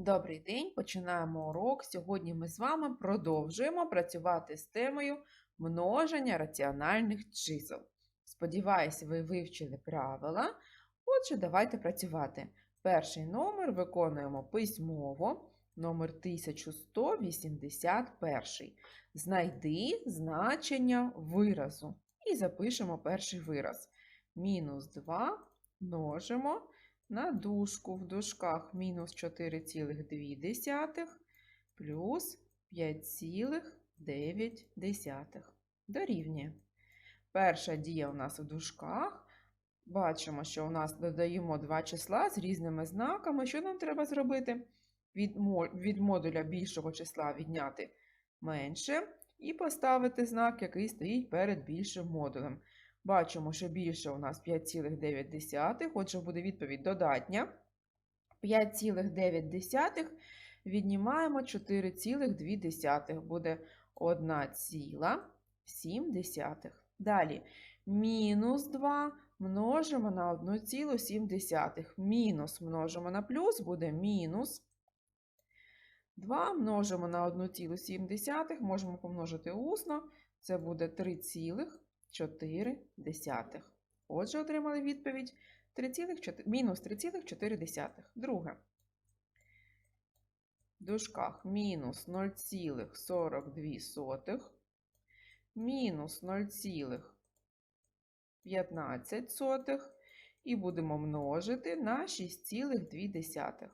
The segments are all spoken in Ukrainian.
Добрий день, починаємо урок. Сьогодні ми з вами продовжуємо працювати з темою множення раціональних чисел. Сподіваюсь, ви вивчили правила. Отже, давайте працювати. Перший номер виконуємо письмово, номер 1181. Знайди значення виразу. І запишемо перший вираз. Мінус 2 множимо на дужку в дужках мінус 4,2 плюс 5,9 дорівнює. Перша дія у нас в дужках. Бачимо, що у нас додаємо два числа з різними знаками. Що нам треба зробити? Від, модуля більшого числа відняти менше і поставити знак, який стоїть перед більшим модулем. Бачимо, що більше у нас 5,9, отже, буде відповідь додатня. 5,9 віднімаємо 4,2, буде 1,7. Далі мінус 2 множимо на 1,7. Мінус множимо на плюс буде мінус. 2 множимо на 1,7, можемо помножити усно, це буде 3,4. Отже, отримали відповідь 3,4 мінус 3,4. Друге. В дужках мінус 0,42, мінус 0,15 і будемо множити на 6,2.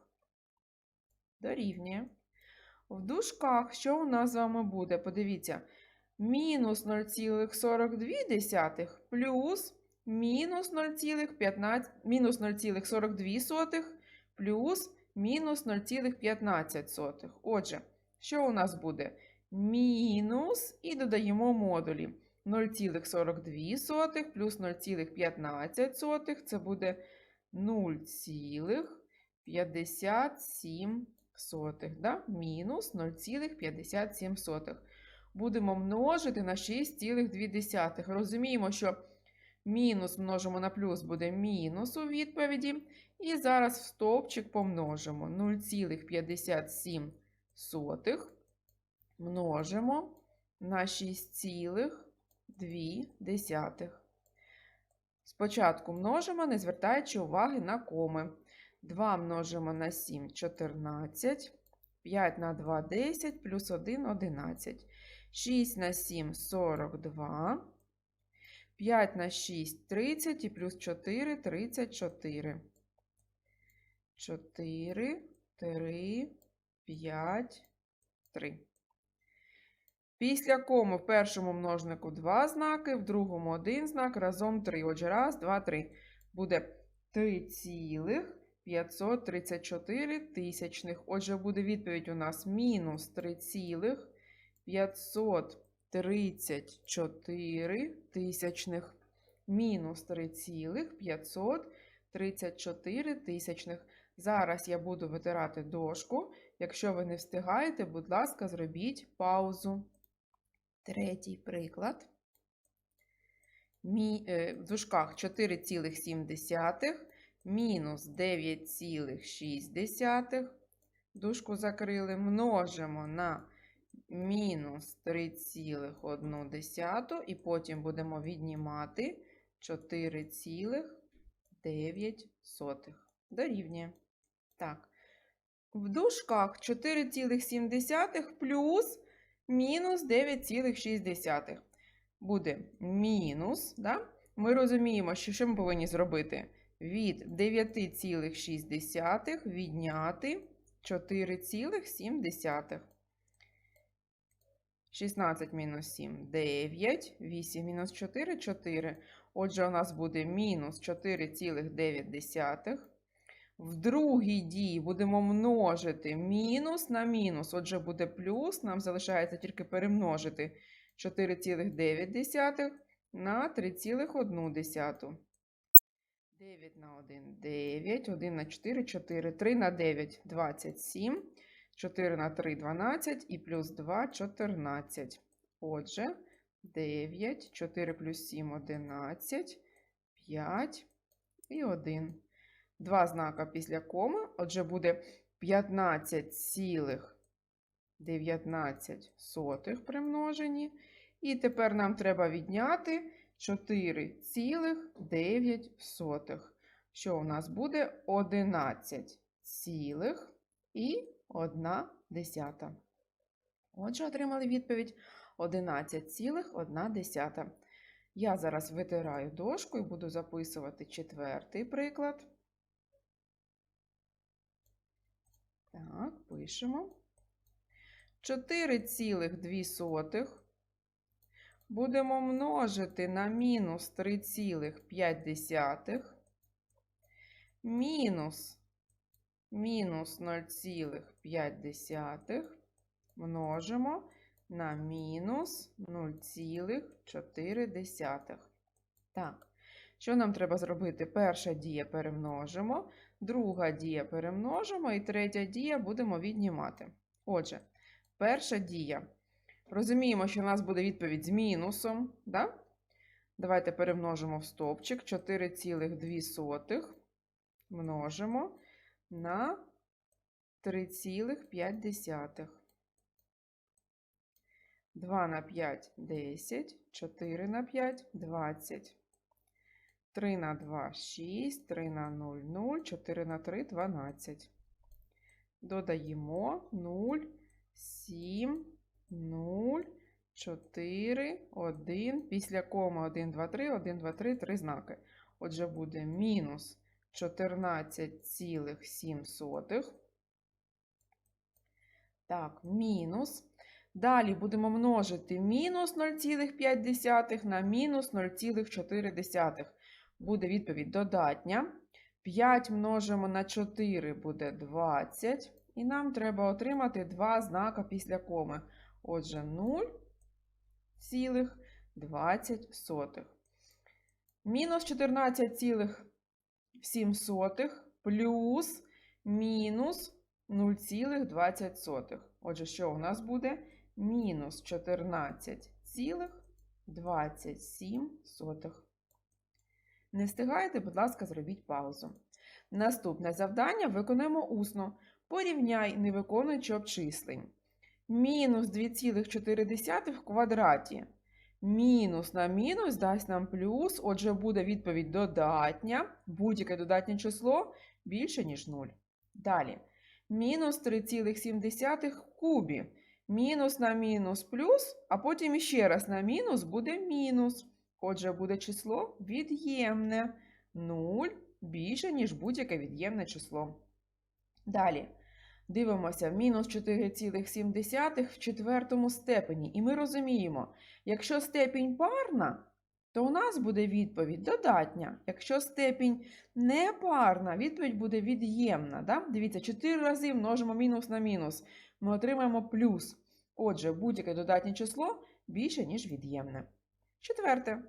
Дорівнює. В дужках, що у нас з вами буде? Подивіться, мінус 0,42 плюс мінус 0,15 мінус 0,42 плюс мінус 0,15. Отже, що у нас буде? Мінус і додаємо модулі. 0,42 плюс 0,15 це буде 0,57. Да? Мінус 0,57. Будемо множити на 6,2. Розуміємо, що мінус множимо на плюс буде мінус у відповіді. І зараз в стовпчик помножимо 0,57 множимо на 6,2. Спочатку множимо, не звертаючи уваги на коми. 2 множимо на 7 14, 5 на 2 10, плюс 1 11. 6 на 7 42, 5 на 6 30 і плюс 4 34. 4, 3, 5, 3. Після кому в першому множнику 2 знаки, в другому 1 знак, разом 3. Отже, раз, 2, 3. Буде 3 цілих 534 тисячних. Отже, буде відповідь у нас мінус 3 цілих 534 тисячних. Мінус 3 цілих 534 тисячних. Зараз я буду витирати дошку. Якщо ви не встигаєте, будь ласка, зробіть паузу. Третій приклад. Мі, е, в дужках 4,7 мінус 9,6. Дужку закрили, множимо на мінус 3,1 і потім будемо віднімати 4,9. Дорівнює. Так. В дужках 4,7 плюс мінус 9,6. Буде мінус. Да? Ми розуміємо, що що ми повинні зробити? Від 9,6 відняти 4,7. 16 мінус 7 9, 8 мінус 4 4. Отже, у нас буде мінус 4,9. В другій дії будемо множити мінус на мінус. Отже, буде плюс. Нам залишається тільки перемножити 4,9 на 3,1. 9 на 1 9, 1 на 4 4, 3 на 9 27, 4 на 3 12 і плюс 2 14. Отже, 9, 4 плюс 7 11, 5 і 1. Два знака після коми. Отже, буде 15,19 при множенні. І тепер нам треба відняти 4,9. Що у нас буде 11 цілих і 1 десята. Отже, отримали відповідь 11,1. Я зараз витираю дошку і буду записувати четвертий приклад. Так, пишемо. 4,2 будемо множити на мінус 3,5 мінус мінус 0,5 множимо на мінус 0,4. Так, що нам треба зробити? Перша дія перемножимо, друга дія перемножимо і третя дія будемо віднімати. Отже, перша дія. Розуміємо, що у нас буде відповідь з мінусом. Да? Давайте перемножимо в стовпчик 4,2 множимо на 3,5. 2 на 5 – 10, 4 на 5 – 20. 3 на 2 – 6, 3 на 0 – 0, 4 на 3 – 12. Додаємо 0, 7, 0, 4, 1. Після коми 1, 2, 3, 1, 2, 3, 3 знаки. Отже, буде мінус 14,7. Так, мінус. Далі будемо множити мінус 0,5 на мінус 0,4. Буде відповідь додатня. 5 множимо на 4 буде 20. І нам треба отримати два знака після коми. Отже, 0,20. Мінус 14,7 плюс мінус 0,20. Отже, що у нас буде? Мінус 14,27. Не встигаєте, будь ласка, зробіть паузу. Наступне завдання виконуємо усно. Порівняй, не виконуючи обчислень. Мінус 2,4 в квадраті. Мінус на мінус дасть нам плюс, отже, буде відповідь додатня. Будь-яке додатнє число більше, ніж 0. Далі. Мінус 3,7 в кубі. Мінус на мінус плюс, а потім іще раз на мінус буде мінус. Отже, буде число від'ємне. 0 більше, ніж будь-яке від'ємне число. Далі. Дивимося, мінус 4,7 в четвертому степені. І ми розуміємо, якщо степінь парна, то у нас буде відповідь додатня. Якщо степінь непарна, відповідь буде від'ємна. Да? Дивіться, 4 рази множимо мінус на мінус. Ми отримаємо плюс. Отже, будь-яке додатнє число більше, ніж від'ємне. Четверте.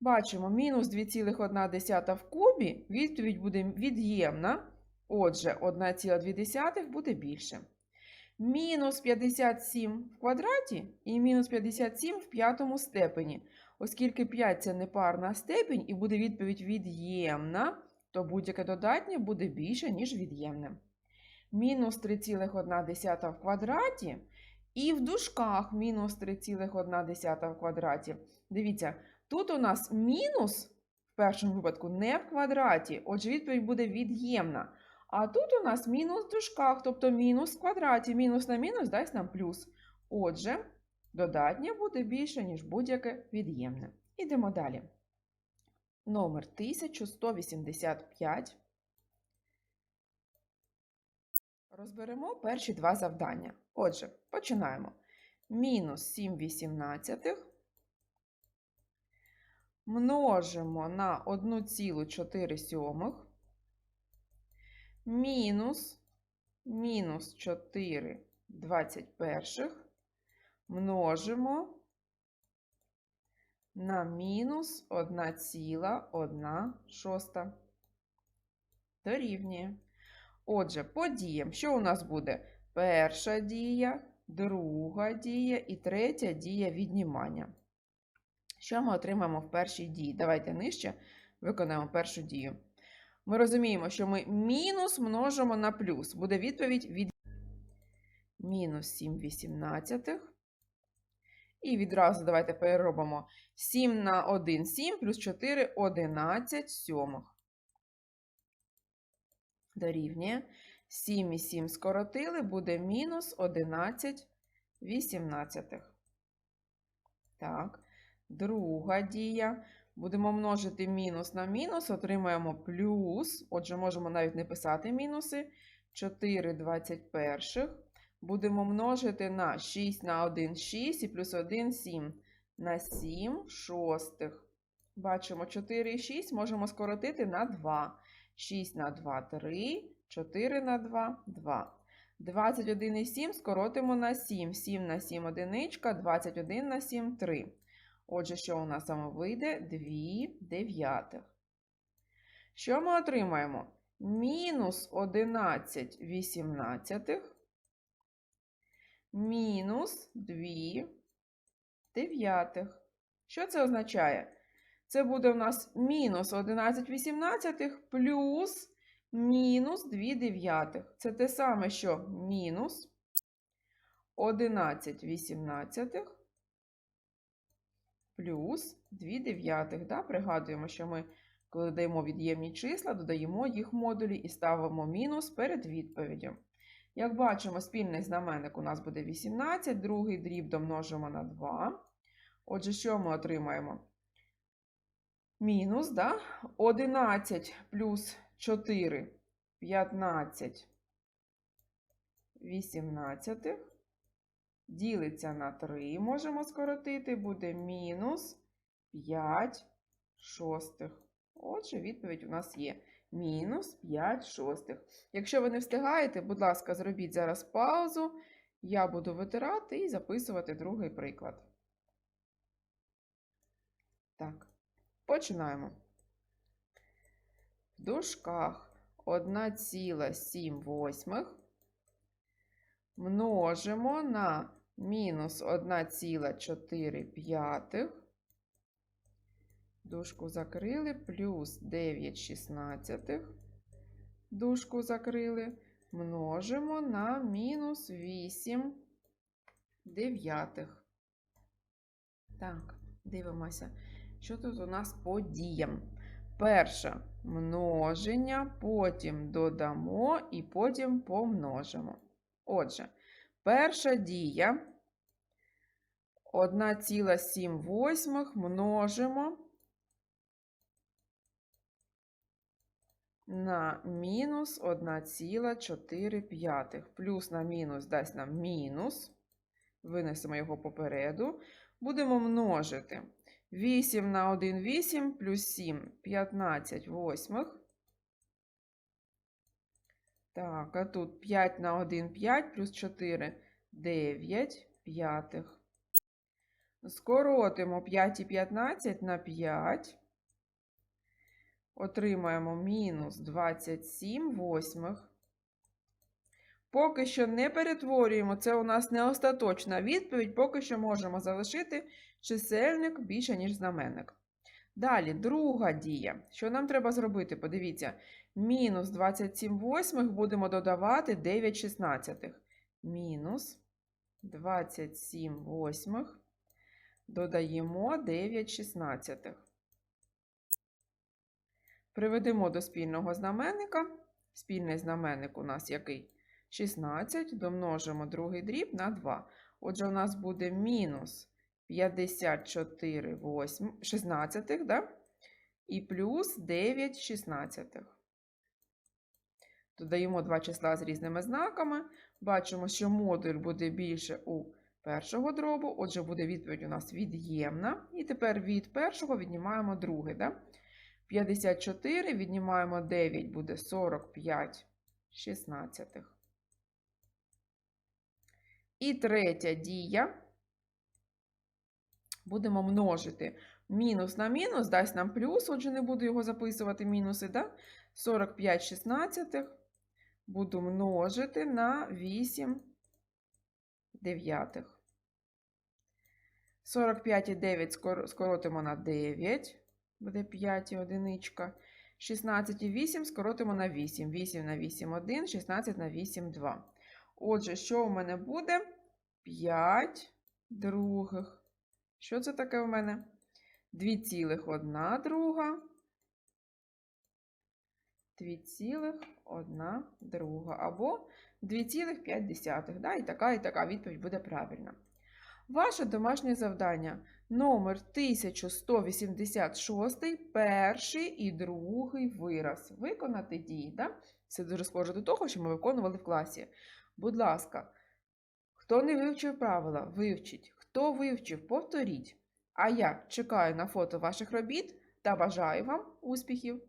Бачимо, мінус 2,1 в кубі, відповідь буде від'ємна. Отже, 1,2 буде більше. Мінус 57 в квадраті і мінус 57 в п'ятому степені. Оскільки 5 це непарна степень і буде відповідь від'ємна, то будь-яке додатнє буде більше, ніж від'ємне. Мінус 3,1 в квадраті і в дужках мінус 3,1 в квадраті. Дивіться, тут у нас мінус в першому випадку не в квадраті, отже, відповідь буде від'ємна. А тут у нас мінус в дужках, тобто мінус в квадраті. Мінус на мінус дасть нам плюс. Отже, додатнє буде більше, ніж будь-яке від'ємне. Ідемо далі. Номер 1185. Розберемо перші два завдання. Отже, починаємо. Мінус 7 вісімнадцятих множимо на 1,4 сьомих мінус мінус 4 21 множимо на мінус 1,1 шоста. Дорівнює. Отже, по діям, що у нас буде? Перша дія, друга дія і третя дія віднімання. Що ми отримаємо в першій дії? Давайте нижче виконаємо першу дію Ми розуміємо, що ми мінус множимо на плюс. Буде відповідь від мінус 7 вісімнадцятих. І відразу давайте переробимо 7 на 1 7 плюс 4 11 сьомих. Дорівнює 7 і 7 скоротили, буде мінус 11 вісімнадцятих. Так, друга дія. Будемо множити мінус на мінус, отримаємо плюс. Отже, можемо навіть не писати мінуси. 4 21. Будемо множити на 6 на 1 6 і плюс 1 7 на 7 шостих. Бачимо 4 і 6 можемо скоротити на 2. 6 на 2 3, 4 на 2 2. 21 і 7 скоротимо на 7. 7 на 7 одиничка, 21 на 7 3. Отже, що у нас саме вийде? 2 дев'ятих. Що ми отримаємо? Мінус 11 вісімнадцятих мінус 2 дев'ятих. Що це означає? Це буде у нас мінус 11 вісімнадцятих плюс мінус 2 дев'ятих. Це те саме, що мінус 11 вісімнадцятих плюс 2 дев'ятих. Да? Пригадуємо, що ми, коли даємо від'ємні числа, додаємо їх модулі і ставимо мінус перед відповіддю. Як бачимо, спільний знаменник у нас буде 18, другий дріб домножимо на 2. Отже, що ми отримаємо? Мінус, да? 11 плюс 4 15 18 ділиться на 3, можемо скоротити, буде мінус 5 шостих. Отже, відповідь у нас є мінус 5 шостих. Якщо ви не встигаєте, будь ласка, зробіть зараз паузу. Я буду витирати і записувати другий приклад. Так, починаємо. В дужках 1,7 восьмих множимо на мінус 1,4 п'ятих. Дужку закрили, плюс 9 шістнадцятих. Дужку закрили, множимо на мінус 8 дев'ятих. Так, дивимося, що тут у нас по діям. Перше множення, потім додамо і потім помножимо. Отже, перша дія 1,7 множимо на мінус 1,4. Плюс на мінус дасть нам мінус. Винесемо його попереду. Будемо множити 8 на 1 8 плюс 7 15 восьмих. Так, а тут 5 на 1 5 плюс 4 9 п'ятих. Скоротимо 5 і 15 на 5. Отримаємо мінус 27 восьмих. Поки що не перетворюємо, це у нас не остаточна відповідь, поки що можемо залишити чисельник більше, ніж знаменник. Далі, друга дія. Що нам треба зробити? Подивіться, мінус 27 восьмих будемо додавати 9 шістнадцятих. Мінус 27 восьмих додаємо 9 шістнадцятих. Приведемо до спільного знаменника. Спільний знаменник у нас який? 16, домножимо другий дріб на 2. Отже, у нас буде мінус 54 8, 16, да? і плюс 9 16. Додаємо два числа з різними знаками. Бачимо, що модуль буде більше у першого дробу, отже, буде відповідь у нас від'ємна. І тепер від першого віднімаємо другий. Да? 54 віднімаємо 9, буде 45 шістнадцятих. І третя дія. Будемо множити мінус на мінус, дасть нам плюс, отже, не буду його записувати мінуси, да? 45 шістнадцятих. Буду множити на 8 дев'ятих. 45 і 9 скоротимо на 9 буде 5 одиничка. 16 і 8 скоротимо на 8. 8 на 8 – 1, 16 на 8 – 2. Отже, що у мене буде? 5 других. Що це таке у мене? 2,1 друга. 2,1 друга. Або 2,5. Да? І така, і така відповідь буде правильна. Ваше домашнє завдання номер 1186, перший і другий вираз. Виконати дії. Да? Це дуже схоже до того, що ми виконували в класі. Будь ласка, хто не вивчив правила, вивчіть. Хто вивчив, повторіть. А я чекаю на фото ваших робіт та бажаю вам успіхів!